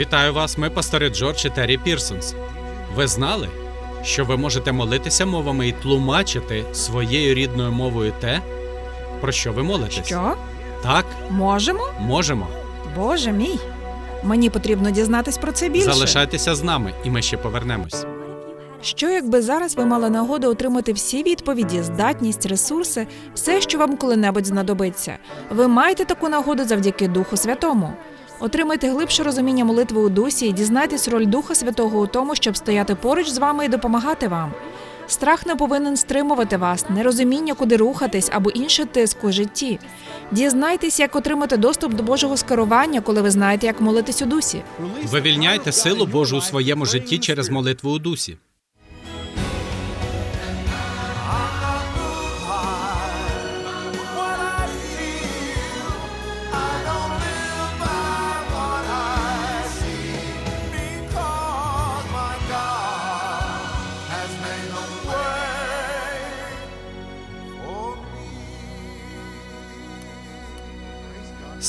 Вітаю вас, ми пастори Джордж і Террі Пірсонс. Ви знали, що ви можете молитися мовами і тлумачити своєю рідною мовою те, про що ви молитесь? Що? Так, Можемо? можемо. Боже мій. Мені потрібно дізнатись про це більше. Залишайтеся з нами, і ми ще повернемось. Що якби зараз ви мали нагоду отримати всі відповіді, здатність, ресурси, все, що вам коли-небудь знадобиться. Ви маєте таку нагоду завдяки Духу Святому. Отримайте глибше розуміння молитви у дусі і дізнайтесь роль Духа Святого у тому, щоб стояти поруч з вами і допомагати вам. Страх не повинен стримувати вас, нерозуміння, куди рухатись або інший тиск у житті. Дізнайтесь, як отримати доступ до Божого скерування, коли ви знаєте, як молитись у дусі. Вивільняйте силу Божу у своєму житті через молитву у дусі.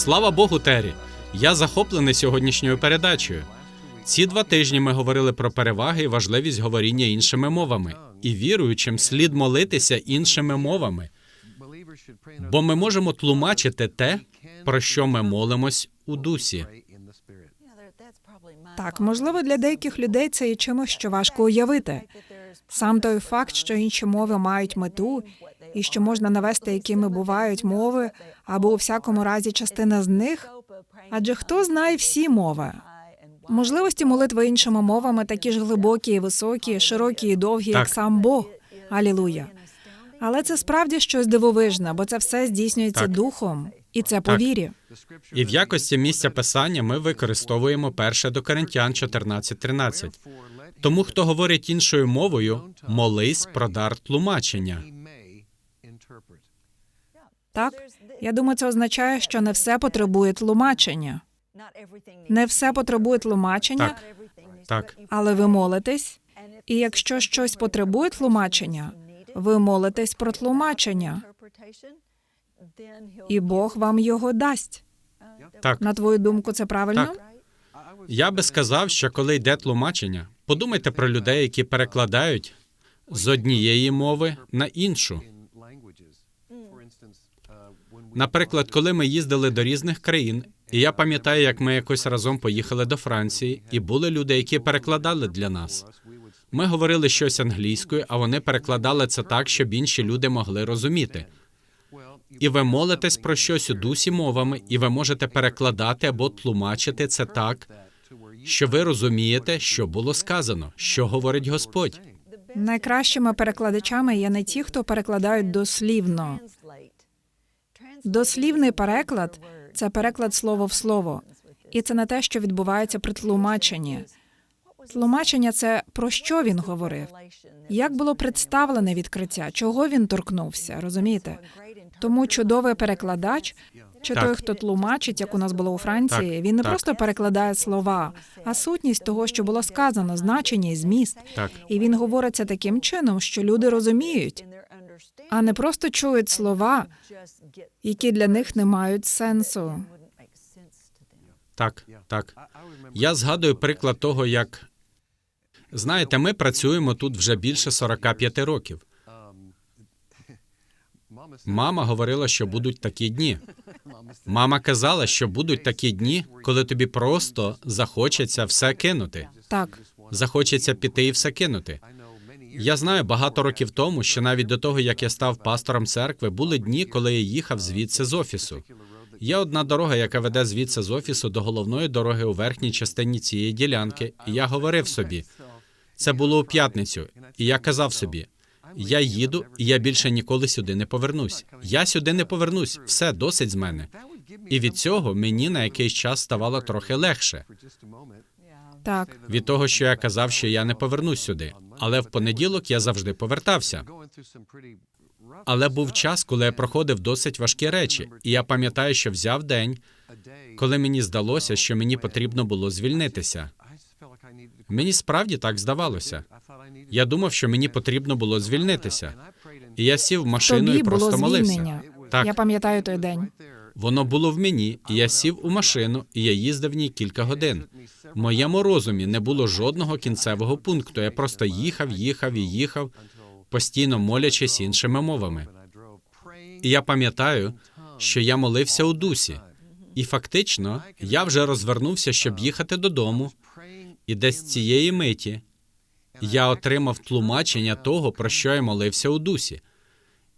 Слава Богу, Террі! Я захоплений сьогоднішньою передачею. Ці два тижні ми говорили про переваги і важливість говоріння іншими мовами. І віруючим слід молитися іншими мовами, бо ми можемо тлумачити те, про що ми молимось у дусі. Так, можливо, для деяких людей це є чимось, що важко уявити. Сам той факт, що інші мови мають мету, і що можна навести, якими бувають мови, або у всякому разі частина з них. Адже хто знає всі мови? Можливості молитви іншими мовами такі ж глибокі і високі, широкі і довгі, як сам Бог. Алілуя. Але це справді щось дивовижне, бо це все здійснюється Так. духом, і це по вірі. І в якості місця писання ми використовуємо перше до Коринтян 14.13. Тому, хто говорить іншою мовою, молись про дар тлумачення. Так, я думаю, це означає, що не все потребує тлумачення. Не все потребує тлумачення, Так. Так, але ви молитесь. І якщо щось потребує тлумачення, ви молитесь про тлумачення, і Бог вам його дасть. так. На твою думку, це правильно? Так. Я би сказав, що коли йде тлумачення, подумайте про людей, які перекладають з однієї мови на іншу. Наприклад, коли ми їздили до різних країн, і я пам'ятаю, як ми якось разом поїхали до Франції, і були люди, які перекладали для нас. Ми говорили щось англійською, а вони перекладали це так, щоб інші люди могли розуміти. І ви молитесь про щось у дусі мовами, і ви можете перекладати або тлумачити це так, що ви розумієте, що було сказано, що говорить Господь. Найкращими перекладачами є не ті, хто перекладають дослівно. Дослівний переклад це переклад слово в слово, і це не те, що відбувається при тлумаченні. Тлумачення це про що він говорив, як було представлене відкриття, чого він торкнувся, розумієте? Тому чудовий перекладач, чи Так. той, хто тлумачить, як у нас було у Франції, Так, він не так. просто перекладає слова, а сутність того, що було сказано, значення і зміст. Так. І він говориться таким чином, що люди розуміють, а не просто чують слова, які для них не мають сенсу. Так, так. Я згадую приклад того, як знаєте, ми працюємо тут вже більше 45 років. Мама говорила, що будуть такі дні. Мама казала, що будуть такі дні, коли тобі просто захочеться все кинути. Так, Захочеться піти і все кинути. Я знаю багато років тому, що навіть до того, як я став пастором церкви, були дні, коли я їхав звідси з офісу. Є одна дорога, яка веде звідси з офісу до головної дороги у верхній частині цієї ділянки, і я говорив собі. Це було у п'ятницю, і я казав собі: я їду, і я більше ніколи сюди не повернусь. Я сюди не повернусь, все досить з мене. І від цього мені на якийсь час ставало трохи легше так. від того, що я казав, що я не повернусь сюди. Але в понеділок я завжди повертався. Але був час, коли я проходив досить важкі речі, і я пам'ятаю, що взяв день, коли мені здалося, що мені потрібно було звільнитися. Мені справді так здавалося. Я думав, що мені потрібно було звільнитися. І я сів в машину Тобі і просто було молився. Так. Я пам'ятаю той день. Воно було в мені, і я сів у машину, і я їздив в ній кілька годин. В моєму розумі не було жодного кінцевого пункту. Я просто їхав, їхав і їхав, постійно молячись іншими мовами. І я пам'ятаю, що я молився у дусі. І фактично я вже розвернувся, щоб їхати додому, і десь цієї миті я отримав тлумачення того, про що я молився у дусі.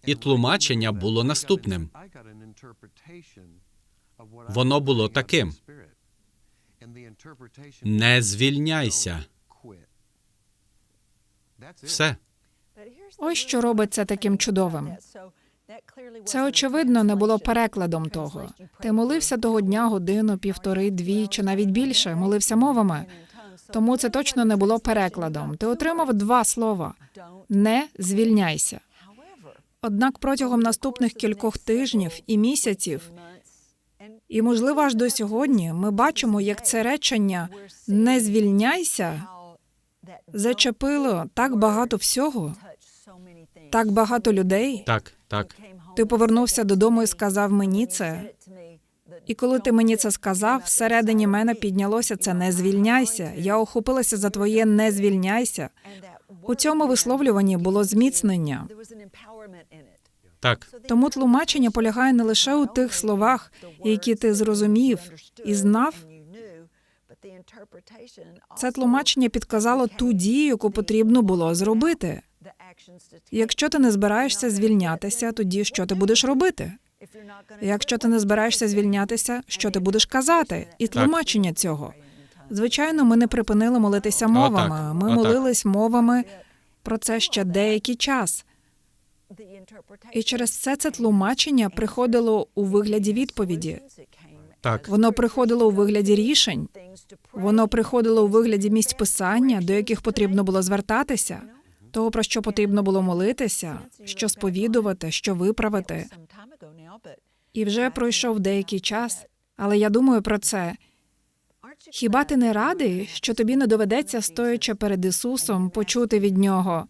І тлумачення було наступним. Воно було таким: не звільняйся. Все. Ось що робить це таким чудовим. Це очевидно не було перекладом того. Ти молився того дня годину, півтори, дві чи навіть більше. Молився мовами. Тому це точно не було перекладом. Ти отримав два слова: не звільняйся. Однак протягом наступних кількох тижнів і місяців, і можливо аж до сьогодні, ми бачимо, як це речення не звільняйся зачепило так багато всього, так багато людей. Так, так. Ти повернувся додому і сказав мені це. І коли ти мені це сказав, всередині мене піднялося це не звільняйся. Я охопилася за твоє не звільняйся. У цьому висловлюванні було зміцнення. Так, Тому тлумачення полягає не лише у тих словах, які ти зрозумів і знав. Це тлумачення підказало ту дію, яку потрібно було зробити. Якщо ти не збираєшся звільнятися, тоді що ти будеш робити? Якщо ти не збираєшся звільнятися, що ти будеш казати? І тлумачення цього. Звичайно, ми не припинили молитися мовами. Ми молились мовами про це ще деякий час. І через все це тлумачення приходило у вигляді відповіді. так, Воно приходило у вигляді рішень. Воно приходило у вигляді місць писання, до яких потрібно було звертатися, того про що потрібно було молитися, що сповідувати, що виправити. І вже пройшов деякий час, але я думаю про це. Хіба ти не радий, що тобі не доведеться, стоячи перед Ісусом, почути від нього?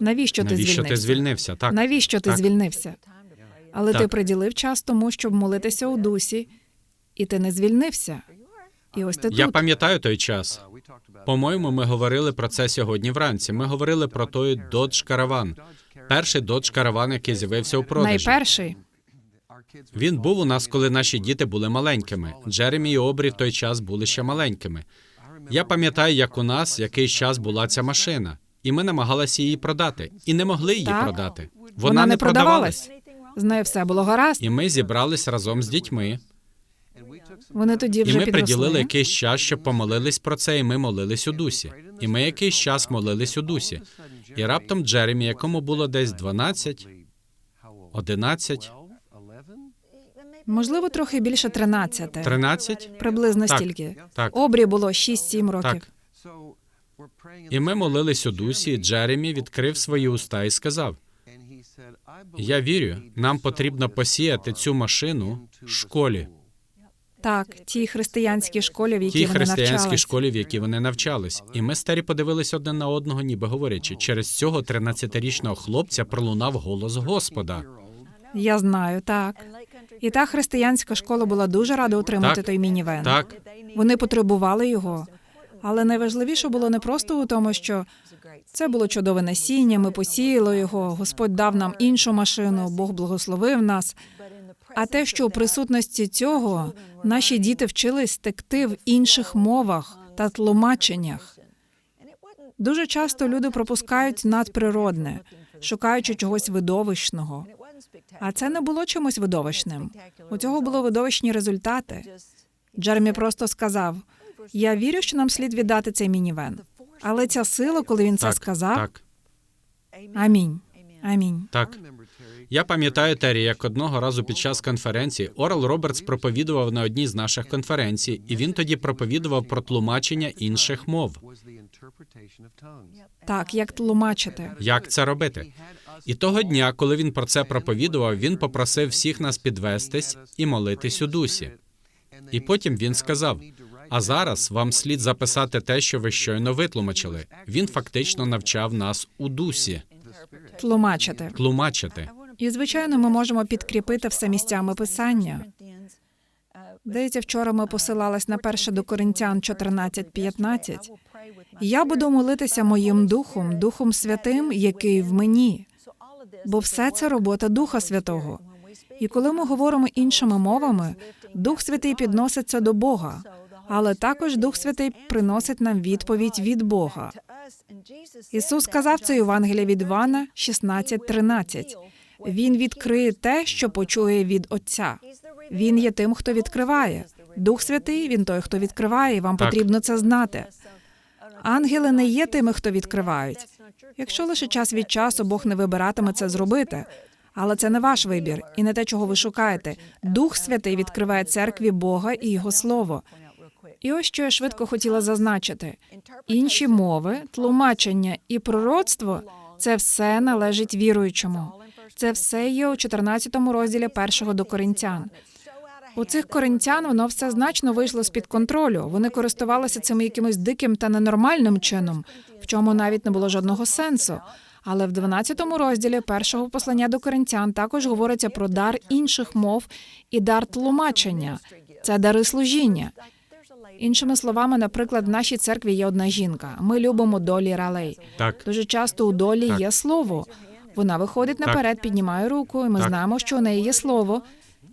Навіщо ти навіщо звільнився? ти звільнився? Так, Навіщо ти Так. звільнився? Але ти приділив час тому, щоб молитися у дусі, і ти не звільнився. І ось ти я тут. пам'ятаю той час. По-моєму, ми говорили про це сьогодні вранці. Ми говорили про той Dodge Caravan. Перший Dodge Caravan, який з'явився у продажі. Найперший. Він був у нас, коли наші діти були маленькими. Джеремі і Обрі в той час були ще маленькими. Я пам'ятаю, як у нас якийсь час була ця машина, і ми намагалися її продати, і не могли її Так. продати. Вона, Вона, не продавалась. продавалась. З нею все було гаразд. І ми зібрались разом з дітьми, Вони тоді і вже ми приділили якийсь час, щоб помолились про це, і ми молились у дусі. І ми якийсь час молились у дусі. І раптом Джеремі, якому було десь 12, 11, Можливо, трохи більше 13. 13, Приблизно Так. стільки. так, Обрі було 6-7 років. так. І ми молились у дусі, і Джеремі відкрив свої уста і сказав: Я вірю, нам потрібно посіяти цю машину в школі, Так, тій християнській школі, в якій тій вони християнській школі, в якій вони навчались. І ми старі подивились одне на одного, ніби говорячи, через цього 13-річного хлопця пролунав голос Господа. Я знаю, так. І та християнська школа була дуже рада отримати Так. той мінівен. Так, Вони потребували його. Але найважливіше було не просто у тому, що це було чудове насіння, ми посіяли його, Господь дав нам іншу машину, Бог благословив нас. А те, що у присутності цього наші діти вчились текти в інших мовах та тлумаченнях. Дуже часто люди пропускають надприродне, шукаючи чогось видовищного. А це не було чимось видовищним. У цього були видовищні результати. Джеремі просто сказав: Я вірю, що нам слід віддати цей мінівен. Але ця сила, коли він це так, сказав, так, амінь. Амінь. так. Я пам'ятаю Террі, як одного разу під час конференції Орел Робертс проповідував на одній з наших конференцій, і він тоді проповідував про тлумачення інших мов. Так, як тлумачити. Як це робити? І того дня, коли він про це проповідував, він попросив всіх нас підвестись і молитись у дусі. І потім він сказав: А зараз вам слід записати те, що ви щойно витлумачили. Він фактично навчав нас у дусі Тлумачити. тлумачити. І звичайно, ми можемо підкріпити все місцями писання. Здається, вчора ми посилались на перше до Коринтян 14.15. Я буду молитися моїм духом, Духом Святим, який в мені. Бо все це робота Духа Святого. І коли ми говоримо іншими мовами, Дух Святий підноситься до Бога, але також Дух Святий приносить нам відповідь від Бога. Ісус сказав це Євангелія від Івана 16.13. Він відкриє те, що почує від Отця. Він є тим, хто відкриває. Дух Святий він той, хто відкриває. і Вам Так. потрібно це знати. Ангели не є тими, хто відкривають. Якщо лише час від часу Бог не вибиратиме це зробити. Але це не ваш вибір і не те, чого ви шукаєте. Дух Святий відкриває церкві Бога і Його Слово. І ось що я швидко хотіла зазначити: інші мови, тлумачення і пророцтво це все належить віруючому. Це все є у 14 розділі першого до коринтян. У цих коринтян воно все значно вийшло з під контролю. Вони користувалися цим якимось диким та ненормальним чином, в чому навіть не було жодного сенсу. Але в 12 розділі першого послання до коринтян також говориться про дар інших мов і дар тлумачення. Це дари служіння. Іншими словами, наприклад, в нашій церкві є одна жінка. Ми любимо Долі Ралей. Так, Дуже часто у долі Так. є слово. Вона виходить Так. наперед, піднімає руку, і ми Так. знаємо, що у неї є слово.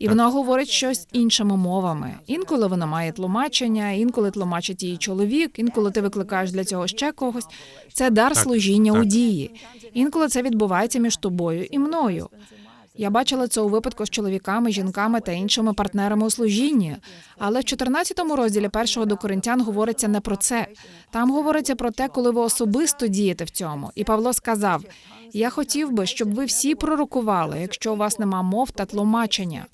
І вона говорить щось іншими мовами. Інколи вона має тлумачення, інколи тлумачить її чоловік, інколи ти викликаєш для цього ще когось. Це дар Так. служіння у дії. Інколи це відбувається між тобою і мною. Я бачила це у випадку з чоловіками, жінками та іншими партнерами у служінні. Але в 14 розділі першого до коринтян говориться не про це. Там говориться про те, коли ви особисто дієте в цьому. І Павло сказав: Я хотів би, щоб ви всі пророкували, якщо у вас нема мов та тлумачення.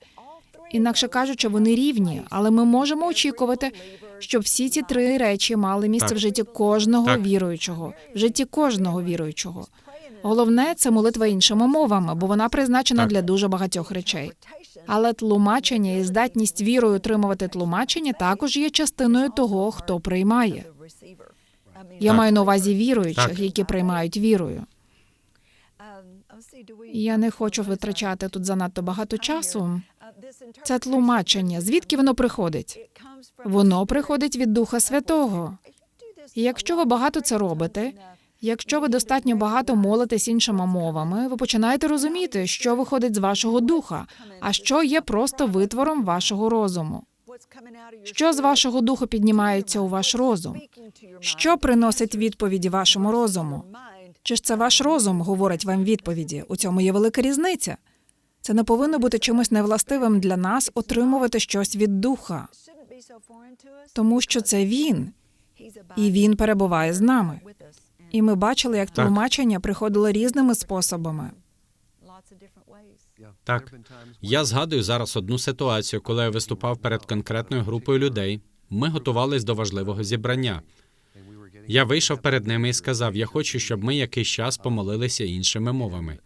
Інакше кажучи, вони рівні, але ми можемо очікувати, щоб всі ці три речі мали місце Так. в житті кожного Так. віруючого, в житті кожного віруючого. Головне це молитва іншими мовами, бо вона призначена Так. для дуже багатьох речей. Але тлумачення і здатність вірою отримувати тлумачення також є частиною того, хто приймає. Я Так. маю на увазі віруючих, Так. які приймають вірою. Я не хочу витрачати тут занадто багато часу. Це тлумачення. Звідки воно приходить? Воно приходить від Духа Святого. Якщо ви багато це робите, якщо ви достатньо багато молитесь іншими мовами, ви починаєте розуміти, що виходить з вашого духа, а що є просто витвором вашого розуму. Що з вашого духу піднімається у ваш розум? Що приносить відповіді вашому розуму? Чи ж це ваш розум говорить вам відповіді? У цьому є велика різниця. Це не повинно бути чимось невластивим для нас отримувати щось від духа, тому що це він, і він перебуває з нами. І ми бачили, як Так. тлумачення приходило різними способами. так. Я згадую зараз одну ситуацію, коли я виступав перед конкретною групою людей. Ми готувались до важливого зібрання. Я вийшов перед ними і сказав: Я хочу, щоб ми якийсь час помолилися іншими мовами.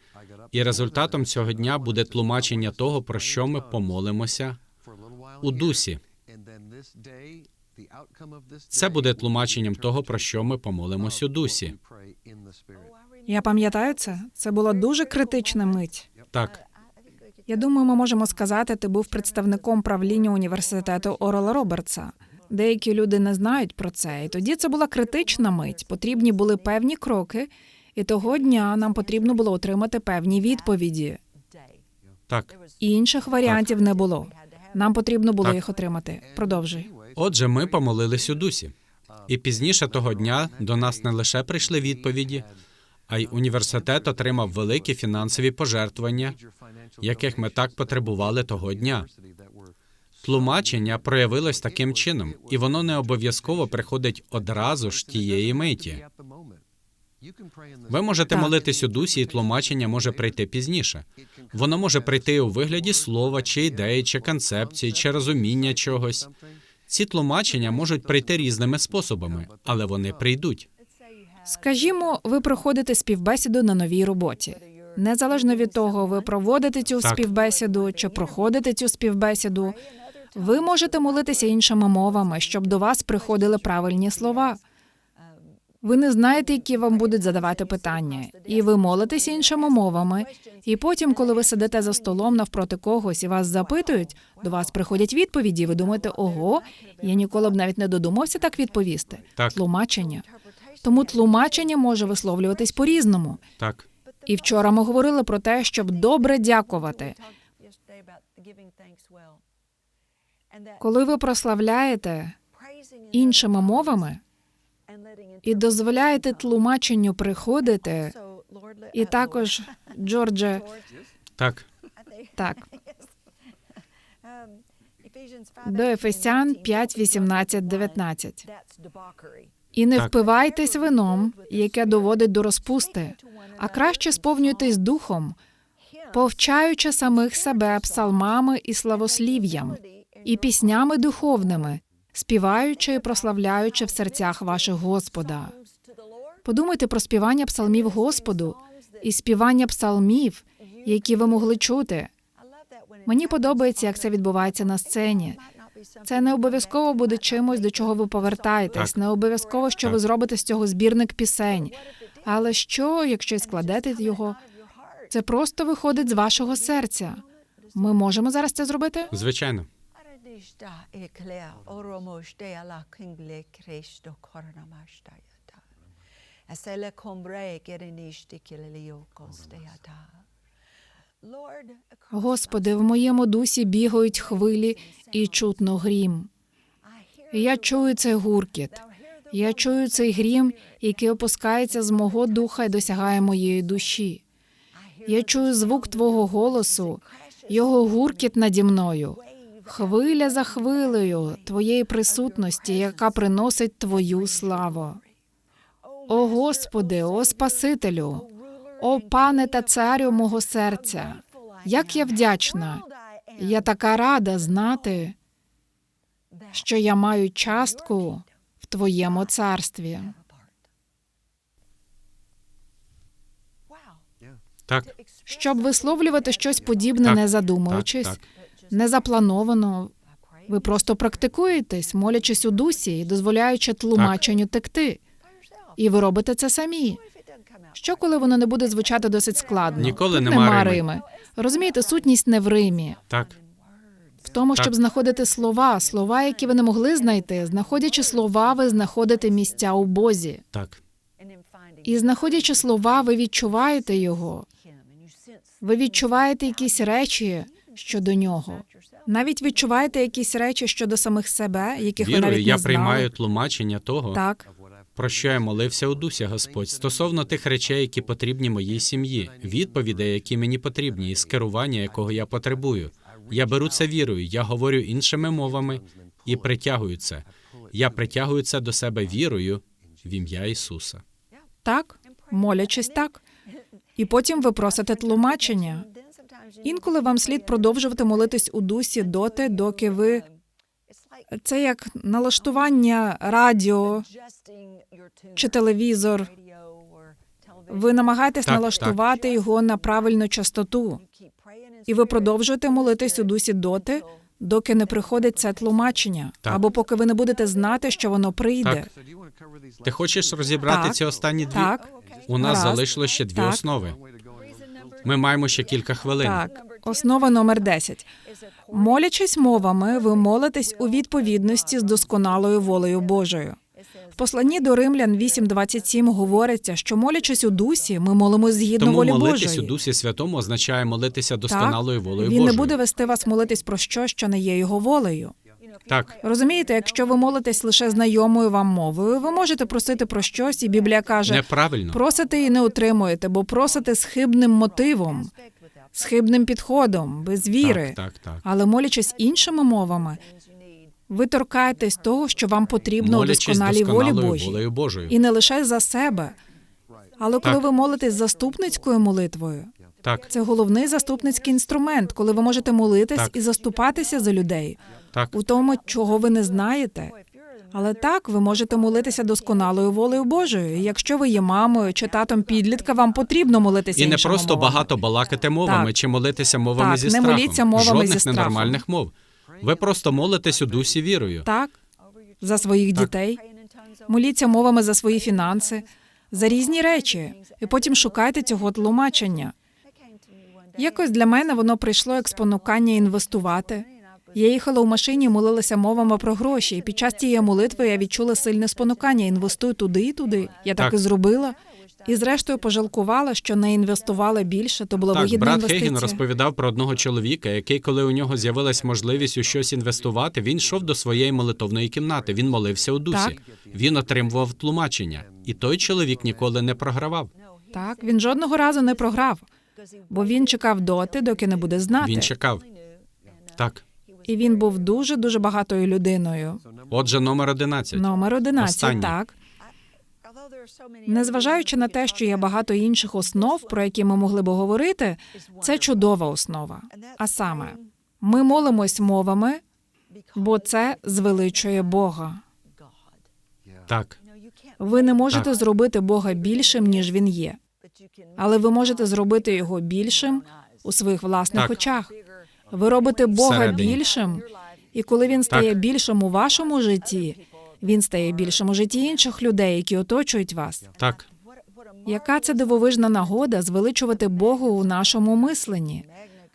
І результатом цього дня буде тлумачення того, про що ми помолимося у дусі. Це буде тлумаченням того, про що ми помолимось у дусі. Я пам'ятаю це. Це була дуже критична мить. Так, Я думаю, ми можемо сказати, ти був представником правління університету Орела Робертса. Деякі люди не знають про це, і тоді це була критична мить. Потрібні були певні кроки, і того дня нам потрібно було отримати певні відповіді. так. Інших варіантів не було. Нам потрібно було Так. їх отримати. Продовжуй. Отже, ми помолились у дусі. І пізніше того дня до нас не лише прийшли відповіді, а й університет отримав великі фінансові пожертвування, яких ми так потребували того дня. Тлумачення проявилось таким чином, і воно не обов'язково приходить одразу ж тієї миті. Ви можете Так. молитись у дусі, і тлумачення може прийти пізніше. Воно може прийти у вигляді слова, чи ідеї, чи концепції, чи розуміння чогось. Ці тлумачення можуть прийти різними способами, але вони прийдуть. Скажімо, ви проходите співбесіду на новій роботі. Незалежно від того, ви проводите цю Так. співбесіду чи проходите цю співбесіду, ви можете молитися іншими мовами, щоб до вас приходили правильні слова. Ви не знаєте, які вам будуть задавати питання, і ви молитесь іншими мовами. І потім, коли ви сидите за столом навпроти когось і вас запитують, до вас приходять відповіді. і Ви думаєте, ого, я ніколи б навіть не додумався так відповісти. Так. Тлумачення. Тому тлумачення може висловлюватись по-різному. Так, І вчора ми говорили про те, щоб добре дякувати. Коли ви прославляєте іншими мовами і дозволяєте тлумаченню приходити, і також, Джордже, так, так, до Ефесян 5, 18, 19. І не Так. впивайтесь вином, яке доводить до розпусти, а краще сповнюйтесь духом, повчаючи самих себе псалмами і славослів'ям, і піснями духовними, співаючи і прославляючи в серцях ваших Господа. Подумайте про співання псалмів Господу і співання псалмів, які ви могли чути. Мені подобається, як це відбувається на сцені. Це не обов'язково буде чимось, до чого ви повертаєтесь, Так. не обов'язково, що ви зробите з цього збірник пісень. Але що, якщо й складете його, це просто виходить з вашого серця. Ми можемо зараз це зробити? звичайно. Aradishta eklea oromoshte ala kingle kresto koronamashta Asele kombre gerenishti kileliokosteyata. Lord, Господи, в моєму дусі бігають хвилі і чутно грім. Я чую цей гуркіт. Я чую цей грім, який опускається з мого духа і досягає моєї душі. Я чую звук Твого голосу, його гуркіт наді мною. Хвиля за хвилею Твоєї присутності, яка приносить Твою славу. О Господи, о Спасителю, о пане та царю мого серця, як я вдячна. Я така рада знати, що я маю частку в Твоєму царстві. Так, Щоб висловлювати щось подібне, Так, не задумуючись, так, не заплановано. Ви просто практикуєтесь, молячись у дусі і дозволяючи тлумаченню текти. І ви робите це самі. Що, коли воно не буде звучати досить складно? Ніколи Тут нема нема Рими. Рими. Розумієте, сутність не в Римі. так, В тому, Так. щоб знаходити слова, слова, які ви не могли знайти, знаходячи слова, ви знаходите місця у Бозі. так, І знаходячи слова, ви відчуваєте його. Ви відчуваєте якісь речі щодо нього. Навіть відчуваєте якісь речі щодо самих себе, яких ви вірою навіть я не знали. приймаю тлумачення того, Так, про що я молився у дусі, Господь, стосовно тих речей, які потрібні моїй сім'ї, відповідей, які мені потрібні, і скерування, якого я потребую. Я беру це вірою, я говорю іншими мовами і притягую це. Я притягую це до себе вірою в ім'я Ісуса. так, молячись так. І потім ви просите тлумачення. Інколи вам слід продовжувати молитись у дусі доти, доки ви це як налаштування радіо чи телевізор. Ви намагаєтесь Так, налаштувати його на правильну частоту, і ви продовжуєте молитись у дусі доти, доки не приходить це тлумачення, Так. або поки ви не будете знати, що воно прийде. Так. Ти хочеш розібрати Так. ці останні дві? Так, У нас Гаразд. залишилось ще дві Так. основи. Ми маємо ще кілька хвилин. так. Основа номер 10. Молячись мовами, ви молитесь у відповідності з досконалою волею Божою. В посланні до Римлян 8.27 говориться, що молячись у дусі, ми молимось згідно Тому волі молитись Божої. у Дусі Святому означає молитися досконалою волею Він Божою. не буде вести вас молитись про що, що не є його волею. Так, Розумієте, якщо ви молитесь лише знайомою вам мовою, ви можете просити про щось, і Біблія каже: неправильно. просите і не отримуєте, бо просите з хибним мотивом, з хибним підходом, без віри. Так, так, так. Але молячись іншими мовами, ви торкаєтесь того, що вам потрібно у досконалій волі Божій. Божою. І не лише за себе. Але коли Так. ви молитесь заступницькою молитвою, Так, це головний заступницький інструмент, коли ви можете молитись Так. і заступатися за людей так, у тому, чого ви не знаєте. Але так ви можете молитися досконалою волею Божою. І Якщо ви є мамою чи татом підлітка, вам потрібно молитися і не просто мовами. багато балакати мовами Так. чи молитися мовами Так, зі не моліться мовами Жодних зі страхом. ненормальних мов. Ви просто молитесь у дусі вірою. Так за своїх дітей. Моліться мовами за свої фінанси, за різні речі, і потім шукайте цього тлумачення. Якось для мене воно прийшло як спонукання інвестувати. Я їхала у машині, молилася мовами про гроші. І під час тієї молитви я відчула сильне спонукання. Інвестуй туди і туди. Я так, Так. і зробила. І зрештою пожалкувала, що не інвестувала більше. То була Так, вигідна брат інвестиція. Хейген розповідав про одного чоловіка, який, коли у нього з'явилась можливість у щось інвестувати, він йшов до своєї молитовної кімнати. Він молився у дусі. Так. Він отримував тлумачення, і той чоловік ніколи не програвав. Так, він жодного разу не програв, бо він чекав доти, доки не буде знати. Він чекав. Так. І він був дуже дуже багатою людиною. Отже, номер 11. Номер 11, Останній. так. Незважаючи на те, що є багато інших основ, про які ми могли би говорити, це чудова основа. А саме, ми молимось мовами, бо це звеличує Бога. Так. Ви не можете Так. зробити Бога більшим, ніж він є, але ви можете зробити його більшим у своїх власних Так. очах. Ви робите Бога Всередині. більшим, і коли він стає Так. більшим у вашому житті, він стає більшим у житті інших людей, які оточують вас. Так. Яка це дивовижна нагода звеличувати Бога у нашому мисленні,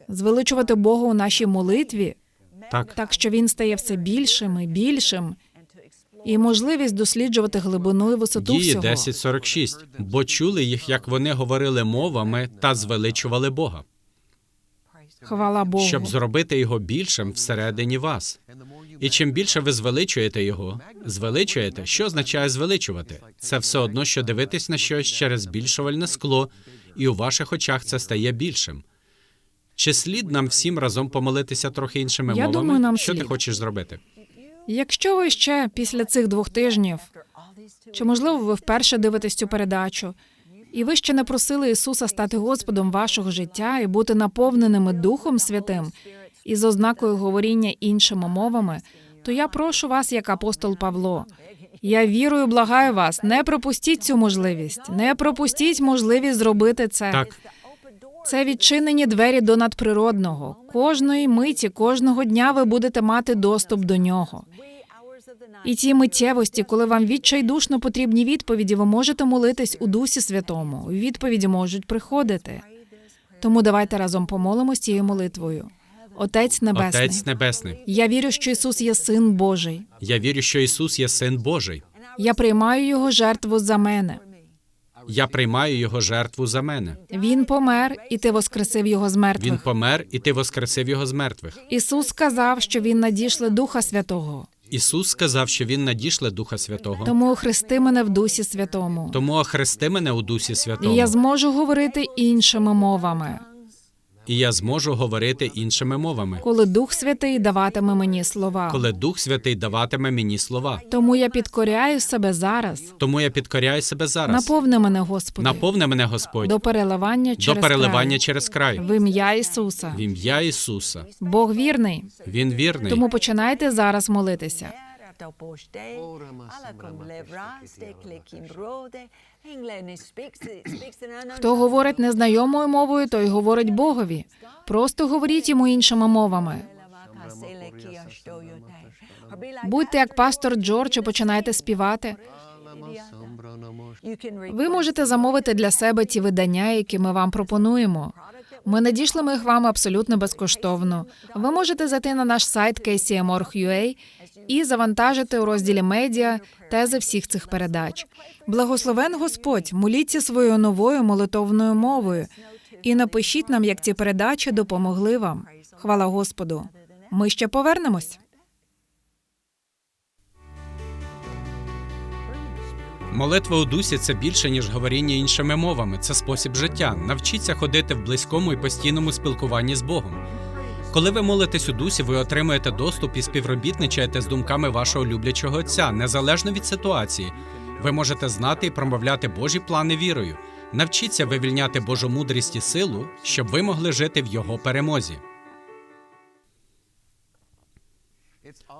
звеличувати Бога у нашій молитві, Так. так що він стає все більшим і більшим, і можливість досліджувати глибину і висоту Дії всього. 10.46. Бо чули їх, як вони говорили мовами та звеличували Бога, Хвала Богу. щоб зробити його більшим всередині вас. І чим більше ви звеличуєте його, звеличуєте, що означає звеличувати? Це все одно, що дивитись на щось через збільшувальне скло, і у ваших очах це стає більшим. Чи слід нам всім разом помолитися трохи іншими Я мовами? думаю, нам що ти хочеш зробити? Якщо ви ще після цих двох тижнів, чи можливо ви вперше дивитесь цю передачу, і ви ще не просили Ісуса стати Господом вашого життя і бути наповненими Духом Святим із ознакою говоріння іншими мовами, то я прошу вас, як апостол Павло. Я вірую, благаю вас, не пропустіть цю можливість, не пропустіть можливість зробити це. Так, Це відчинені двері до надприродного. Кожної миті, кожного дня ви будете мати доступ до нього. І ті миттєвості, коли вам відчайдушно потрібні відповіді, ви можете молитись у Дусі Святому. Відповіді можуть приходити. Тому давайте разом помолимось цією молитвою. Отець Небесний, Отець Небесний. я вірю, що Ісус є Син Божий. Я вірю, що Ісус є Син Божий. Я приймаю Його жертву за мене. Я приймаю Його жертву за мене. Він помер, і ти воскресив його з Він помер, і ти воскресив його з мертвих. Ісус сказав, що Він надішле Духа Святого. Ісус сказав, що Він надішле Духа Святого. Тому охрести мене в Дусі Святому. Тому охрести мене у Дусі І Святому, я зможу говорити іншими мовами, і я зможу говорити іншими мовами, коли Дух Святий даватиме мені слова. коли Дух Святий даватиме мені слова. Тому я підкоряю себе зараз. Тому я підкоряю себе зараз. Наповни мене, Господи, Наповни мене Господь до переливання до переливання край. через край. в ім'я Ісуса. В ім'я Ісуса. Бог вірний. Він вірний. Тому починайте зараз молитися. Хто говорить незнайомою мовою, той говорить Богові. Просто говоріть йому іншими мовами. Будьте як пастор Джордж і починайте співати. Ви можете замовити для себе ті видання, які ми вам пропонуємо. Ми надійшли їх вам абсолютно безкоштовно. Ви можете зайти на наш сайт kcmorg.ua і завантажити у розділі медіа тези всіх цих передач. Благословен Господь, моліться своєю новою молитовною мовою і напишіть нам, як ці передачі допомогли вам. Хвала Господу. Ми ще повернемось. Молитва у дусі це більше, ніж говоріння іншими мовами. Це спосіб життя. Навчіться ходити в близькому і постійному спілкуванні з Богом. Коли ви молитесь у дусі, ви отримуєте доступ і співробітничаєте з думками вашого люблячого отця, незалежно від ситуації. Ви можете знати і промовляти Божі плани вірою. Навчіться вивільняти Божу мудрість і силу, щоб ви могли жити в його перемозі.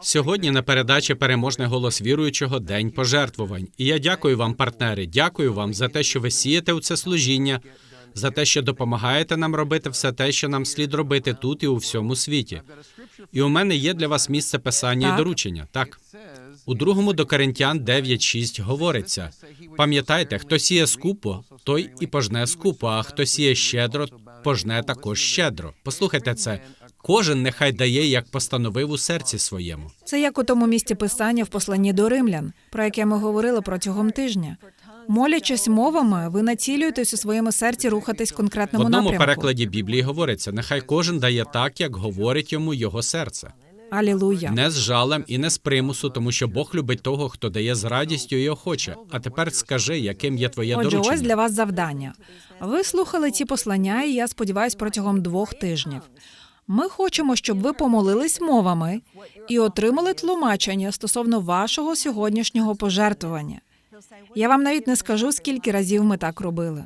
Сьогодні на передачі Переможний голос віруючого День пожертвувань. І я дякую вам, партнери. Дякую вам за те, що ви сієте у це служіння, за те, що допомагаєте нам робити все те, що нам слід робити тут і у всьому світі. І у мене є для вас місце писання і доручення. Так, У другому до Коринтян 9.6 говориться: пам'ятайте, хто сіє скупо, той і пожне скупо, а хто сіє щедро, пожне також щедро. Послухайте це. Кожен нехай дає, як постановив у серці своєму. Це як у тому місці писання в посланні до римлян, про яке ми говорили протягом тижня. Молячись мовами, ви націлюєтесь у своєму серці рухатись в В конкретному одному напрямку. перекладі Біблії говориться: нехай кожен дає так, як говорить йому його серце. Алілуя. Не з жалем і не з примусу, тому що Бог любить того, хто дає з радістю і охоче. А тепер скажи, яким є твоє Отже, доручення. ось для вас завдання. Ви слухали ці послання, і я сподіваюся, протягом двох тижнів. Ми хочемо, щоб ви помолились мовами і отримали тлумачення стосовно вашого сьогоднішнього пожертвування. Я вам навіть не скажу, скільки разів ми так робили.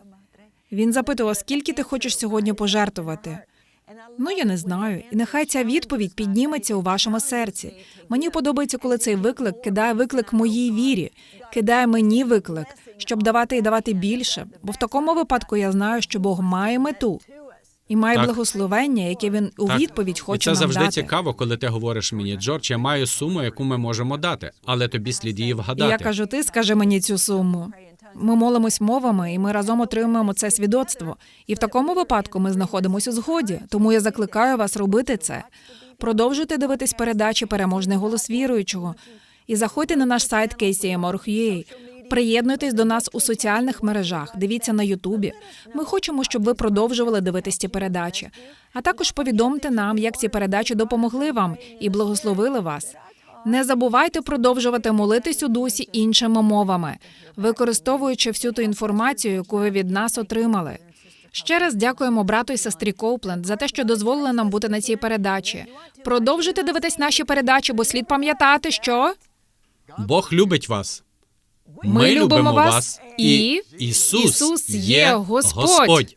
Він запитував, скільки ти хочеш сьогодні пожертвувати. Ну, я не знаю. І нехай ця відповідь підніметься у вашому серці. Мені подобається, коли цей виклик кидає виклик моїй вірі, кидає мені виклик, щоб давати і давати більше. Бо в такому випадку я знаю, що Бог має мету і має Так. благословення, яке він у Так. відповідь і хоче це нам завжди дати. цікаво, коли ти говориш мені, Джордж, я маю суму, яку ми можемо дати, але тобі слід її І я кажу, ти скажи мені цю суму. Ми молимось мовами, і ми разом отримуємо це свідоцтво. І в такому випадку ми знаходимося у згоді. Тому я закликаю вас робити це. Продовжуйте дивитись передачі Переможний голос віруючого і заходьте на наш сайт KCM.org.ua. Приєднуйтесь до нас у соціальних мережах, дивіться на Ютубі. Ми хочемо, щоб ви продовжували дивитись ці передачі. А також повідомте нам, як ці передачі допомогли вам і благословили вас. Не забувайте продовжувати молитись у дусі іншими мовами, використовуючи всю ту інформацію, яку ви від нас отримали. Ще раз дякуємо брату і сестрі Коупленд за те, що дозволили нам бути на цій передачі. Продовжуйте дивитись наші передачі, бо слід пам'ятати, що Бог любить вас. Ми любимо вас, і Ісус, є Господь.